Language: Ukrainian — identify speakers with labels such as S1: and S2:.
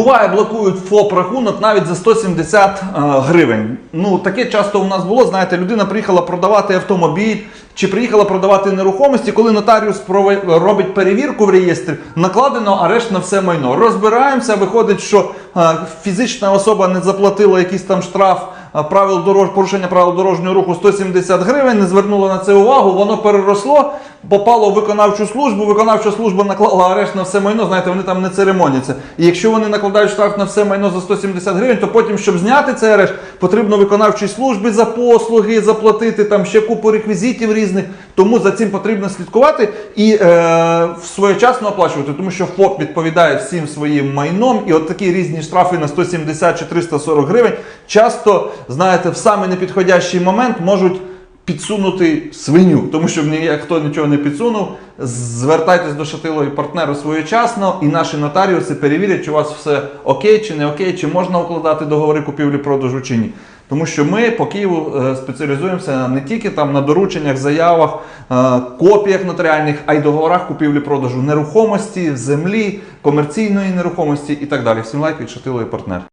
S1: Буває, блокують ФОП рахунок навіть за 170 е, гривень. Ну таке часто у нас було. Знаєте, людина приїхала продавати автомобіль чи приїхала продавати нерухомості. Коли нотаріус робить перевірку в реєстрі, накладено арешт на все майно. Розбираємося, виходить, що е, фізична особа не заплатила якийсь там штраф. е, Правил дорож, порушення правил дорожнього руху 170 гривень, не звернула на це увагу, воно переросло, попало в виконавчу службу. Виконавча служба наклала арешт на все майно. Знаєте, вони там не церемоняться. І якщо вони накладають штраф на все майно за 170 гривень, то потім, щоб зняти цей арешт, потрібно виконавчій службі за послуги заплатити там ще купу реквізитів різних. Тому за цим потрібно слідкувати і е, своєчасно оплачувати, тому що ФОП відповідає всім своїм майном, і от такі різні штрафи на 170 чи 340 гривень часто, знаєте, в самий непідходящий момент можуть підсунути свиню, тому що ніхто нічого не підсунув. Звертайтесь до шатилої партнеру своєчасно, і наші нотаріуси перевірять, чи у вас все окей, чи не окей, чи можна укладати договори купівлі-продажу чи ні. Тому що ми по Києву е, спеціалізуємося не тільки там на дорученнях, заявах, е, копіях нотаріальних, а й договорах купівлі-продажу нерухомості, землі, комерційної нерухомості і так далі. Всім лайк від шатилої партнер.